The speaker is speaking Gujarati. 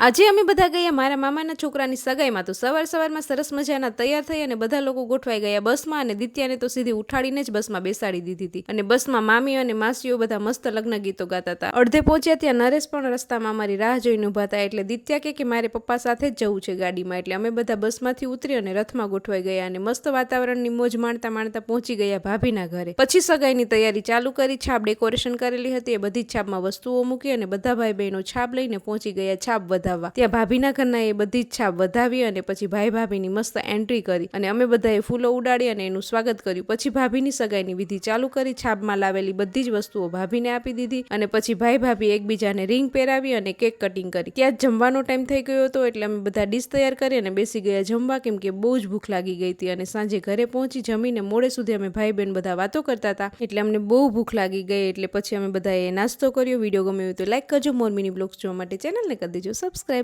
આજે અમે બધા ગયા મારા મામાના છોકરાની સગાઈમાં તો સવાર સવારમાં સરસ મજાના તૈયાર થઈ અને બધા લોકો ગોઠવાઈ ગયા બસમાં અને દિત્યાને તો સીધી ઉઠાડીને જ બસમાં બેસાડી દીધી હતી. અને બસમાં મામી અને માસીઓ બધા મસ્ત લગ્ન ગીતો ગાતા હતા. અડધે પહોંચ્યા ત્યાં નરેશ પણ રસ્તામાં અમારી રાહ જોઈને ઊભા હતા એટલે દિત્યા કે કે મારે પપ્પા સાથે જ જવું છે ગાડીમાં. એટલે અમે બધા બસમાંથી ઉતરી અને રથમાં ગોઠવાઈ ગયા અને મસ્ત વાતાવરણની મોજ માણતા માણતા પહોંચી ગયા ભાભીના ઘરે. પછી સગાઈની તૈયારી ચાલુ કરી, છાપ ડેકોરેશન કરેલી હતી, એ બધી છાપમાં વસ્તુઓ મૂકી અને બધા ભાઈ બહેનો છાપ લઈને પહોંચી ગયા છાપ વધાવવા ત્યાં ભાભીના ઘરના એ બધી જ છાપ વધાવી અને પછી ભાઈ ભાભીની મસ્ત એન્ટ્રી કરી અને અમે બધાએ ફૂલો ઉડાડી અને એનું સ્વાગત કર્યું. પછી ભાભીની સગાઈની વિધિ ચાલુ કરી, છાપમાં લાવેલી બધી જ વસ્તુઓ ભાભીને આપી દીધી અને પછી ભાઈ ભાભી એકબીજાને રિંગ પહેરાવી અને કેક કટિંગ કરી. ત્યાં જ જમવાનો ટાઈમ થઈ ગયો હતો એટલે અમે બધા ડીશ તૈયાર કરી અને બેસી ગયા જમવા, કેમ કે બહુ જ ભૂખ લાગી ગઈ હતી અને સાંજે ઘરે પહોંચી જમીને મોડે સુધી અમે ભાઈ બહેન બધા વાતો કરતા હતા એટલે અમને બહુ ભૂખ લાગી ગઈ એટલે પછી અમે બધાએ નાસ્તો કર્યો. વીડિયો ગમ્યો તો લાઈક કરજો. મોર મિની બ્લોગ્સ જોવા માટે ચેનલને કરી દેજો. સબસ્ક્રાઈબ